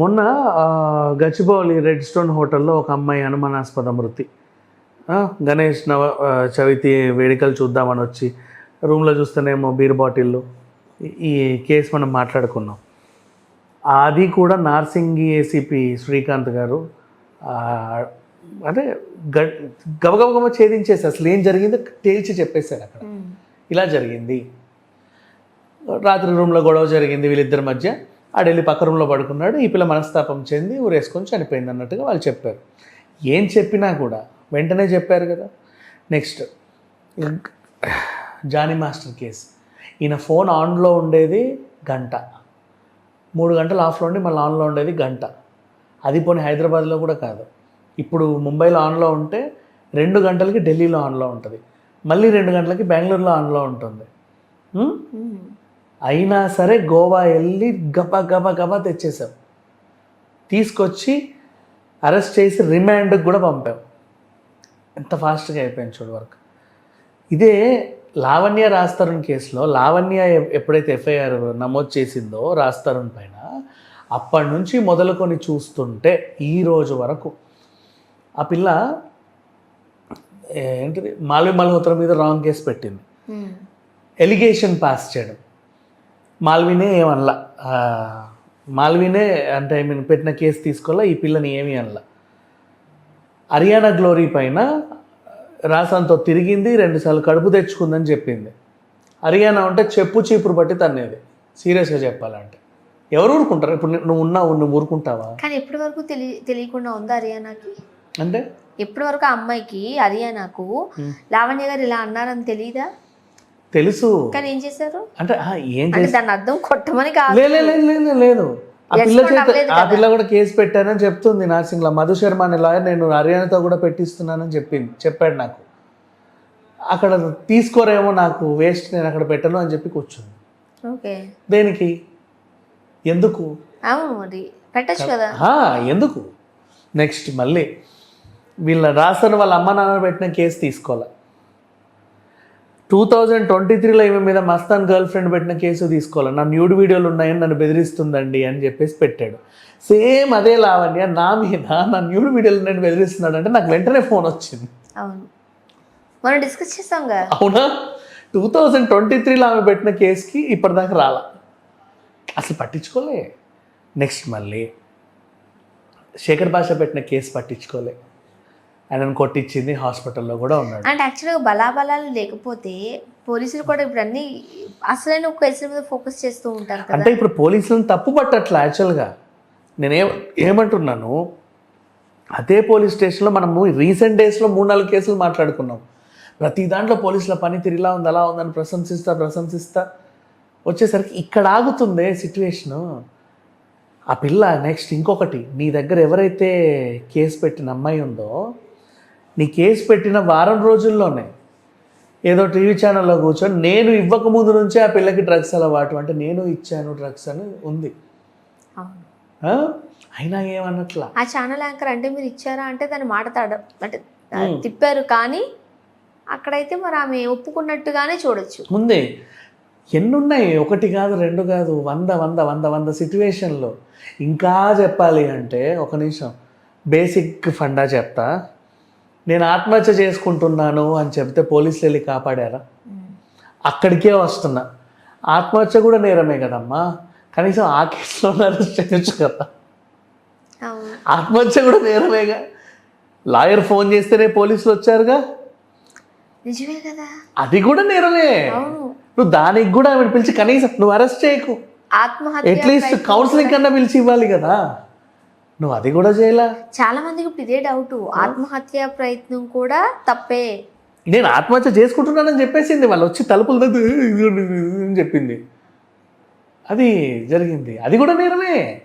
మొన్న Gachibowli red stone హోటల్లో ఒక అమ్మాయి అనుమానాస్పద మృతి. గణేష్ నవ చవితి వేడుకలు చూద్దామని వచ్చి రూమ్లో చూస్తేనేమో బీర్ బాటిళ్ళు ఈ- కేసు మనం మాట్లాడుకున్నాం. అది కూడా నార్సింగి ఏసీపీ శ్రీకాంత్ గారు అంటే గ గబగబగబ ఛేదించేసి అసలు ఏం జరిగిందో తేల్చి చెప్పేశారు అక్కడ. ఇలా జరిగింది. రాత్రి రూమ్లో గొడవ జరిగింది వీళ్ళిద్దరి మధ్య. ఆడెళ్ళి పక్క రూమ్లో పడుకున్నాడు ఈ పిల్ల మనస్తాపం చెంది ఊరేసుకొని చనిపోయింది అన్నట్టుగా వాళ్ళు చెప్పారు. ఏం చెప్పినా కూడా వెంటనే చెప్పారు కదా. Next Johnny master case. ఈయన ఫోన్ ఆన్లో ఉండేది గంట. మూడు గంటలు ఆఫ్లో ఉండి మళ్ళీ ఆన్లో ఉండేది గంట. అది పోనీ హైదరాబాద్లో కూడా కాదు. ఇప్పుడు ముంబైలో ఆన్లో ఉంటే రెండు గంటలకి ఢిల్లీలో ఆన్లో ఉంటుంది. మళ్ళీ రెండు గంటలకి బెంగళూరులో ఆన్లో ఉంటుంది. అయినా సరే గోవా వెళ్ళి గబ గబ గబ తెచ్చేసాం తీసుకొచ్చి అరెస్ట్ చేసి రిమాండ్కి కూడా పంపాం. ఎంత ఫాస్ట్గా అయిపోయింది చూడు వర్క్. ఇదే లావణ్య రాస్తరుణ్ కేసులో లావణ్య ఎప్పుడైతే ఎఫ్ఐఆర్ నమోదు చేసిందో రాస్తరుణ్ పైన అప్పటి నుంచి మొదలుకొని చూస్తుంటే ఈ రోజు వరకు ఆ పిల్ల ఏంటిది? మాల్వి మల్హోత్రా మీద రాంగ్ కేసు పెట్టింది. ఎలిగేషన్ పాస్ చేయడం. మాల్వినే ఏమనలా. మాల్వినే అంటే ఐ మీన్ పెట్టిన కేసు తీసుకోవాలా ఈ పిల్లని ఏమీ అనలా. హర్యానా గ్లోరీ పైన రాసంతో తిరిగింది రెండుసార్లు కడుపు తెచ్చుకుందని చెప్పింది. హర్యానా ఉంటే చెప్పు చీపురు బట్టి తన్నేది. సీరియస్గా చెప్పాలంటే. ఎవరు ఊరుకుంటారు? ఇప్పుడు నువ్వు ఉన్నావు నువ్వు ఊరుకుంటావా? కానీ ఎప్పటి వరకు తెలి తెలియకుండా ఉందా హరియానాకి? అంటే? ఎప్పటి వరకు ఆ అమ్మాయికి హరియానాకు? లావణ్య గారు ఇలా అన్నారని తెలియదా తెలుసు. కానీ ఏం చేశారు? అంటే ఆ, ఏం దాని అర్థం కొట్టమని కాదు. లే- లే- లే- లే- లే- లేదు. ఆ పిల్ల Respond చేత అవ్వలేదు ఆ పిల్ల కూడా కేసు పెట్టానని చెప్తుంది నార్సింగ్లో మధు శర్మ అనే లాయర్ నేను హర్యానాతో కూడా పెట్టిస్తున్నానని చెప్పింది చెప్పాడు నాకు. అక్కడ తీసుకోరేమో నాకు వేస్ట్ నేను అక్కడ పెట్టను అని చెప్పి కూర్చుంది. ఓకే. దేనికి? ఎందుకు? అవును మరి పెట్టచ్చు కదా. ఆ, ఎందుకు? నెక్స్ట్ మళ్ళీ. వీళ్ళ రాసిన వాళ్ళ అమ్మ నాన్న పెట్టిన కేసు తీసుకోవాలి? టూ థౌజండ్ ట్వంటీ త్రీలో ఈమె మీద మస్తాన్ గర్ల్ ఫ్రెండ్ పెట్టిన కేసు తీసుకోవాలి? నా న్యూడ్ వీడియోలు ఉన్నాయని నన్ను బెదిరిస్తుందండి అని చెప్పేసి పెట్టాడు. సేమ్ అదే లావణ్య నా మీద నా న్యూడ్ వీడియోలు నేను బెదిరిస్తున్నాడు అంటే నాకు వెంటనే ఫోన్ వచ్చింది. అవును. మనం డిస్కస్ చేస్తాంగా అవునా? టూ థౌజండ్ ట్వంటీ త్రీలో ఆమె పెట్టిన కేసుకి ఇప్పటిదాకా రాలా. అసలు పట్టించుకోలే. నెక్స్ట్ మళ్ళీ శేఖర్ భాష పెట్టిన కేసు పట్టించుకోలే. ఆయనను కొట్టించింది హాస్పిటల్లో కూడా ఉన్నాడు. అంటే యాక్చువల్గా బలాబలాలు లేకపోతే పోలీసులు కూడా ఇప్పుడు అన్ని అసలైన ఒక కేసుల మీద ఫోకస్ చేస్తూ ఉంటారు అంటే ఇప్పుడు పోలీసులను తప్పు పట్టట్లా యాక్చువల్గా. నేనే ఏమంటున్నాను? అదే పోలీస్ స్టేషన్లో మనము రీసెంట్ డేస్లో మూడు నాలుగు కేసులు మాట్లాడుకున్నాం. ప్రతి దాంట్లో పోలీసుల పనితీరు ఇలా ఉంది అలా ఉందని ప్రశంసిస్తా ప్రశంసిస్తా. వచ్చేసరికి ఇక్కడ ఆగుతుందే సిచ్యువేషను. ఆ పిల్ల నెక్స్ట్ ఇంకొకటి నీ దగ్గర ఎవరైతే కేసు పెట్టిన అమ్మాయి ఉందో నీ కేసు పెట్టిన వారం రోజుల్లోనే ఏదో టీవీ ఛానల్లో కూర్చొని నేను ఇవ్వక ముందు నుంచే ఆ పిల్లకి డ్రగ్స్ అలవాటు. అంటే నేను ఇచ్చాను డ్రగ్స్ అని ఉంది? అయినా ఏమన్నట్లా ఆ ఛానల్ యాంకర్ అంటే మీరు ఇచ్చారా అంటే దాన్ని మాటతాడు అంటే తిప్పారు కానీ అక్కడైతే మరి ఆమె ఒప్పుకున్నట్టుగానే చూడొచ్చు. ముందే ఎన్నున్నాయి? ఒకటి కాదు రెండు కాదు వంద వంద వంద వంద సిట్యువేషన్లో ఇంకా చెప్పాలి అంటే ఒక నిమిషం. బేసిక్ ఫండా చెప్తా. నేను ఆత్మహత్య చేసుకుంటున్నాను అని చెప్తే పోలీసులు వెళ్ళి కాపాడారా? అక్కడికే వస్తున్నా. ఆత్మహత్య కూడా నేరమే కదమ్మా. కనీసం ఆ కేసులో అరెస్ట్ చేయొచ్చు కదా. ఆత్మహత్య కూడా నేరమేగా లాయర్ ఫోన్ చేస్తేనే పోలీసులు వచ్చారుగా. నిజమే కదా. అది కూడా నేరమే. నువ్వు దానికి కూడా ఆమెను పిలిచి కనీసం నువ్వు అరెస్ట్ చేయకు. అట్లీస్ట్ కౌన్సిలింగ్ కన్నా పిలిచి ఇవ్వాలి కదా. నువ్వు అది కూడా చేయలా? చాలా మందికి ఇప్పుడు ఇదే డౌట్ ఆత్మహత్య ప్రయత్నం కూడా తప్పే. నేను ఆత్మహత్య చేసుకుంటున్నానని చెప్పేసింది. వాళ్ళు వచ్చి తలుపులు అని చెప్పింది. అది జరిగింది. అది కూడా నేరమే.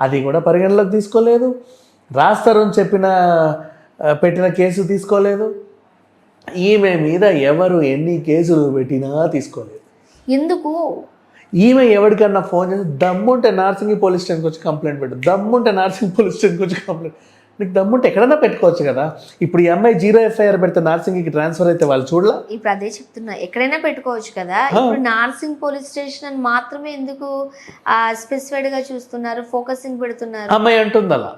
అది కూడా పరిగణలోకి తీసుకోలేదు. రాస్తారు అని చెప్పిన పెట్టిన కేసు తీసుకోలేదు. ఈమె మీద ఎవరు ఎన్ని కేసులు పెట్టినా తీసుకోలేదు. ఎందుకు? ఈమె ఎవరికన్నా ఫోన్ చేసి దమ్ముంటే నార్సింగ్ పోలీస్ స్టేషన్కి వచ్చి కంప్లైంట్ పెట్టు. దమ్ముంటే నార్సింగ్ పోలీస్ స్టేషన్కి వచ్చి కంప్లైంట్ నీకు దమ్ముంటే ఎక్కడైనా పెట్టుకోవచ్చు కదా. ఇప్పుడు ఈ అమ్మాయి జీరో ఎఫ్ఐఆర్ పెడితే నార్సింగ్కి ట్రాన్స్ఫర్ అయితే వాళ్ళు చూడలా? ఇప్పుడు అదే చెప్తున్నా ఎక్కడైనా పెట్టుకోవచ్చు కదా. ఇప్పుడు నార్సింగ్ పోలీస్ స్టేషన్ అని మాత్రమే ఎందుకు స్పెసిఫైడ్గా చూస్తున్నారు ఫోకసింగ్ పెడుతున్నారు? అమ్మాయి అంటుంది అలా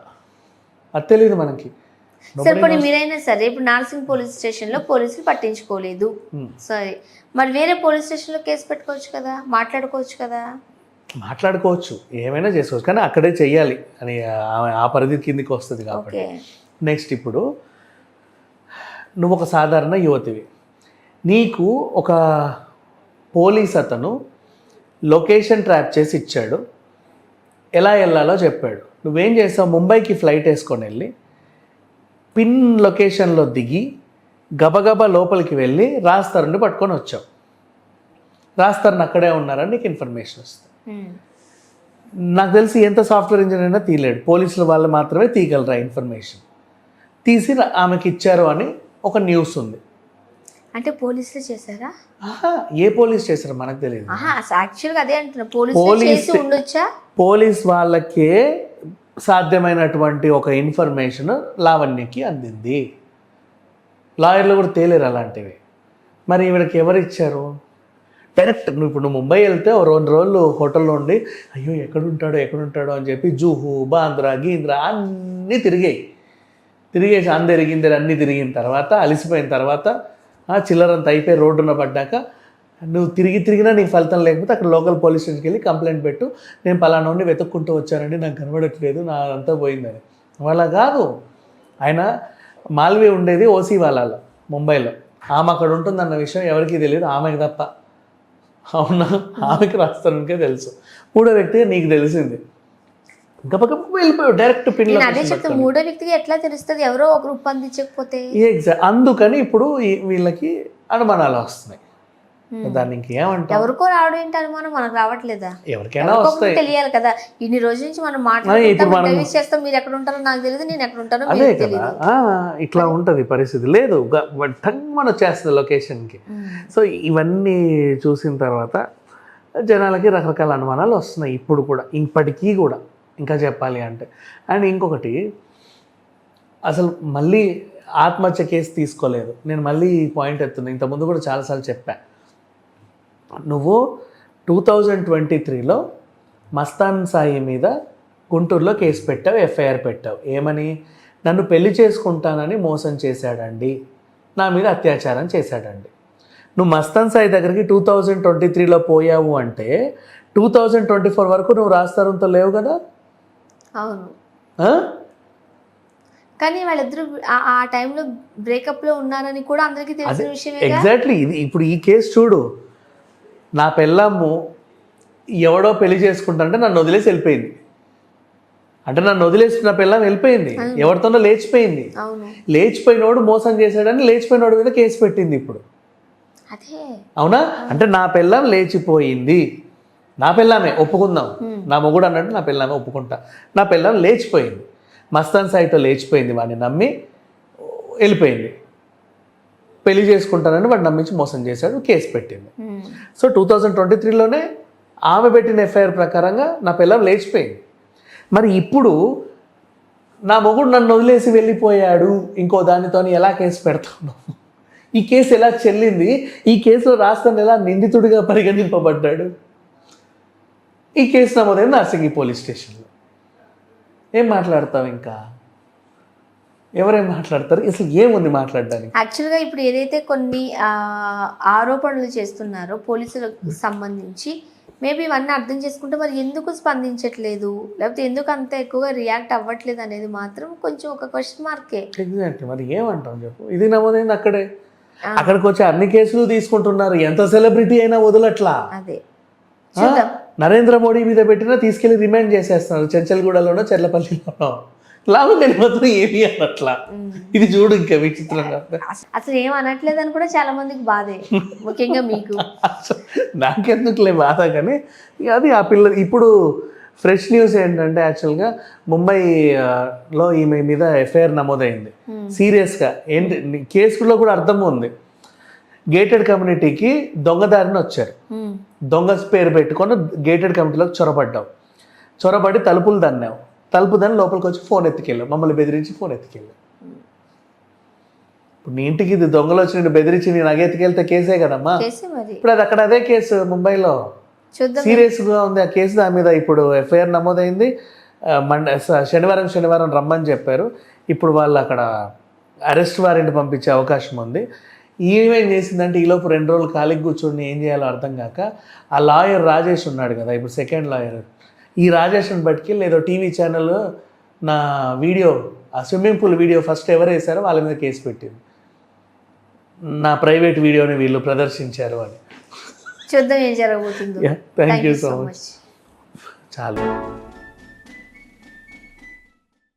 అది తెలియదు మనకి. సరే పోనీ మీరైనా సరే ఇప్పుడు నార్సింగ్ పోలీస్ స్టేషన్లో పోలీసులు పట్టించుకోలేదు. Hmm. సరే. మరి వేరే పోలీస్ స్టేషన్లో కేసు పెట్టుకోవచ్చు కదా? మాట్లాడుకోవచ్చు కదా? మాట్లాడుకోవచ్చు. ఏమైనా చేసుకోవచ్చు. కానీ అక్కడే చెయ్యాలి. అని ఆ- పరిధి కిందికి వస్తుంది కాబట్టి. నెక్స్ట్ ఇప్పుడు నువ్వు ఒక సాధారణ యువతివి. నీకు ఒక పోలీస్ అతను లొకేషన్ ట్రాప్ చేసి ఇచ్చాడు. ఎలా వెళ్ళాలో చెప్పాడు. నువ్వేం చేస్తావు? ముంబైకి ఫ్లైట్ వేసుకొని వెళ్ళి పిన్ లొకేషన్లో దిగి గబగబా లోపలికి వెళ్ళి రాస్తారుని పట్టుకొని వచ్చావు రాస్తారని అక్కడే ఉన్నారని నీకు ఇన్ఫర్మేషన్ వస్తుంది. నాకు తెలిసి ఎంత సాఫ్ట్వేర్ ఇంజనీర్ అయినా తీయలేడు. పోలీసుల వాళ్ళు మాత్రమే తీయగలరు ఇన్ఫర్మేషన్ తీసి ఆమెకి ఇచ్చారు అని ఒక న్యూస్ ఉంది. అంటే పోలీసులు చేశారా? ఏ పోలీస్ చేశారు మనకు తెలియదు యాక్చువల్గా అదే అంటున్నా. పోలీసులు పోలీస్ పోలీస్ వాళ్ళకే సాధ్యమైనటువంటి ఒక ఇన్ఫర్మేషన్ లావణ్యకి అందింది. లాయర్లు కూడా తేలేరు అలాంటివి. మరి ఈవిడకి ఎవరు ఇచ్చారు? డైరెక్ట్ నువ్వు ఇప్పుడు నువ్వు ముంబై వెళ్తే రెండు రోజులు హోటల్లో ఉండి అయ్యో ఎక్కడుంటాడో ఎక్కడుంటాడో అని చెప్పి జూహు బాంద్రా గీంద్రా అన్నీ తిరిగాయి. తిరిగేసి అందరిగిందరు అన్నీ తిరిగిన తర్వాత అలసిపోయిన తర్వాత ఆ చిల్లరంత అయిపోయి రోడ్డున పడ్డాక నువ్వు తిరిగి తిరిగినా నీకు ఫలితం లేకపోతే అక్కడ లోకల్ పోలీస్ స్టేషన్కి వెళ్ళి కంప్లైంట్ పెట్టు. నేను పలానా నుండి వెతుక్కుంటూ వచ్చానండి నాకు కనబడట్లేదు. నా అంతా పోయిందని. వాళ్ళ కాదు. ఆయన మాల్వీ ఉండేది ఓసీ వాళ్ళలో ముంబైలో. ఆమె అక్కడ ఉంటుందన్న విషయం ఎవరికీ తెలియదు. ఆమెకి తప్ప. అవునా? ఆమెకి రాస్తానికే తెలుసు. మూడో వ్యక్తిగా నీకు తెలిసింది. డైరెక్ట్ పిన్ మూడో వ్యక్తికి ఎట్లా తెలుస్తుంది? ఎవరో ఒకరు ఎగ్జాక్ట్ అందుకని ఇప్పుడు వీళ్ళకి అనుమానాలు వస్తున్నాయి. దాన్ని ఇంకేమంటాం ఎవరికో రావడం ఏంటి అనుమానం మనకు రావట్లేదా? ఎవరికైనా ఎవరికో వస్తాయి. తెలియాలి కదా. ఇన్ని రోజుల నుంచి మనం మాట్లాడుకుంటాం మనం- చేస్తాం మీరు ఎక్కడ ఉంటారో నాకు తెలియదు నేను ఎక్కడ ఉంటానో అదే కదా. ఇట్లా ఉంటుంది పరిస్థితి. లేదు టంగ్ వచ్చేస్తుంది లొకేషన్కి. సో ఇవన్నీ చూసిన తర్వాత జనాలకి రకరకాల అనుమానాలు వస్తున్నాయి ఇప్పుడు కూడా ఇప్పటికీ కూడా ఇంకా చెప్పాలి అంటే. అండ్ ఇంకొకటి అసలు మళ్ళీ ఆత్మహత్య కేసు తీసుకోలేదు. నేను మళ్ళీ ఈ పాయింట్ ఎత్తున్నా. ఇంతకుముందు కూడా చాలాసార్లు చెప్పా. నువ్వు టూ థౌజండ్ ట్వంటీ త్రీలో మస్తాన్ సాయి మీద గుంటూరులో కేసు పెట్టావు ఎఫ్ఐఆర్ పెట్టావు. ఏమని? నన్ను పెళ్ళి చేసుకుంటానని మోసం చేశాడండి. నా మీద అత్యాచారం చేశాడండి. నువ్వు మస్తాన్ సాయి దగ్గరికి టూ థౌజండ్ ట్వంటీ త్రీలో పోయావు అంటే టూ థౌజండ్ ట్వంటీ ఫోర్ వరకు నువ్వు రాస్తారంతో లేవు కదా? అవును? కానీ వాళ్ళిద్దరు ఆ- టైంలో బ్రేకప్లో ఉన్నారని కూడా అందరికీ తెలిసిన విషయమే ఎగ్జాక్ట్లీ ఇది ఇప్పుడు ఈ కేసు చూడు. నా పెళ్ళమ్ము ఎవడో పెళ్ళి చేసుకుంటానంటే నన్ను వదిలేసి వెళ్ళిపోయింది. అంటే నన్ను వదిలేసి నా పిల్లం వెళ్ళిపోయింది. ఎవరితోనో లేచిపోయింది. లేచిపోయినోడు మోసం చేశాడని లేచిపోయినోడు మీద కేసు పెట్టింది ఇప్పుడు. అవునా? అంటే నా పిల్లం లేచిపోయింది. నా పిల్లమే ఒప్పుకుందాం. నా మొగుడు అన్నట్టు నా పిల్లమే ఒప్పుకుంటా. నా పిల్లం లేచిపోయింది. మస్తాన్ సాయితో లేచిపోయింది వాడిని నమ్మి వెళ్ళిపోయింది. పెళ్ళి చేసుకుంటానని వాడు నమ్మించి మోసం చేశాడు కేసు పెట్టింది. సో టూ థౌజండ్ ట్వంటీ త్రీలోనే ఆమె పెట్టిన ఎఫ్ఐఆర్ ప్రకారంగా నా పిల్లం లేచిపోయింది. మరి ఇప్పుడు నా మొగుడు నన్ను వదిలేసి వెళ్ళిపోయాడు ఇంకో దానితోని ఎలా కేసు పెడతాను? ఈ కేసు ఎలా చెల్లింది? ఈ కేసులో రాస్తాను ఎలా నిందితుడిగా పరిగణింపబడ్డాడు? ఈ కేసు నమోదైంది నర్సింగి పోలీస్ స్టేషన్లో. ఏం మాట్లాడతావు ఇంకా? ఎవరేం మాట్లాడతారు? అసలు ఏముంది మాట్లాడడానికి? యాక్చువల్గా ఇప్పుడు ఏదైతే కొన్ని ఆరోపణలు చేస్తున్నారో పోలీసులకు సంబంధించి మేబీ ఇవన్నీ అర్థం చేసుకుంటే మరి ఎందుకు స్పందించట్లేదు? లేకపోతే ఎందుకు అంత ఎక్కువగా రియాక్ట్ అవ్వట్లేదు అనేది మాత్రం కొంచెం ఒక క్వశ్చన్ మార్కే ఎగ్జాక్ట్లీ మరి ఏమంటాం చెప్పు? ఇది నమోదైంది అక్కడే. అక్కడికి వచ్చి అన్ని కేసులు తీసుకుంటున్నారు. ఎంత సెలబ్రిటీ అయినా వదలట్లా? అదే? నరేంద్ర మోడీ మీద పెట్టినా తీసుకెళ్ళి రిమైండ్ చేసేస్తున్నారు. చెంచల్గూడలోనో చెర్లపల్లిలోనో. లాభం లేని మాత్రం ఏమీ అనట్లా. ఇది చూడు ఇంకా విచిత్రంగా. అస- అసలు ఏం అనట్లేదు అని కూడా చాలా మందికి బాధే. ముఖ్యంగా మీకు. నాకెందుకులే బాధ కానీ అది ఆ పిల్ల ఇప్పుడు ఫ్రెష్ న్యూస్ ఏంటంటే యాక్చువల్గా ముంబై ఆ, లో ఈమె మీద ఎఫ్ఐఆర్ నమోదైంది. సీరియస్గా ఏంటి కేసులో కూడా అర్థం ఉంది. గేటెడ్ కమ్యూనిటీకి దొంగదారిని వచ్చారు. దొంగ పేరు పెట్టుకొని గేటెడ్ కమిటీలోకి చొరబడ్డావు. చొరబడి తలుపులు దన్నావు తలుపు దాన్ని లోపలికి వచ్చి ఫోన్ ఎత్తుకెళ్ళాం. మమ్మల్ని బెదిరించి ఫోన్ ఎత్తుకెళ్ళాం. ఇప్పుడు నీ ఇంటికి ఇది దొంగలు వచ్చి నేను బెదిరించి నేను నగెత్తుకెళ్తే కేసే కదమ్మా? ఇప్పుడు అది అక్కడ అదే కేసు ముంబైలో. సీరియస్గా ఉంది ఆ కేసు దాని మీద ఇప్పుడు ఎఫ్ఐఆర్ నమోదైంది. మండ శనివారం శనివారం రమ్మని చెప్పారు. ఇప్పుడు వాళ్ళు అక్కడ అరెస్ట్ వారెంట్ పంపించే అవకాశం ఉంది. ఈమెం చేసిందంటే ఈలోపు రెండు రోజులు ఖాళీకి కూర్చొని ఏం చేయాలో అర్థం కాక ఆ లాయర్ రాజేష్ ఉన్నాడు కదా ఇప్పుడు సెకండ్ లాయర్. ఈ రాజేష్ని పట్టుకెళ్ళి ఏదో టీవీ ఛానల్ నా వీడియో ఆ స్విమ్మింగ్ పూల్ వీడియో ఫస్ట్ ఎవరు వేశారో వాళ్ళ మీద కేసు పెట్టింది. నా ప్రైవేట్ వీడియోని వీళ్ళు ప్రదర్శించారు అని. చూద్దాం ఏం జరగబోతుందో. Thank you so much. చాలు.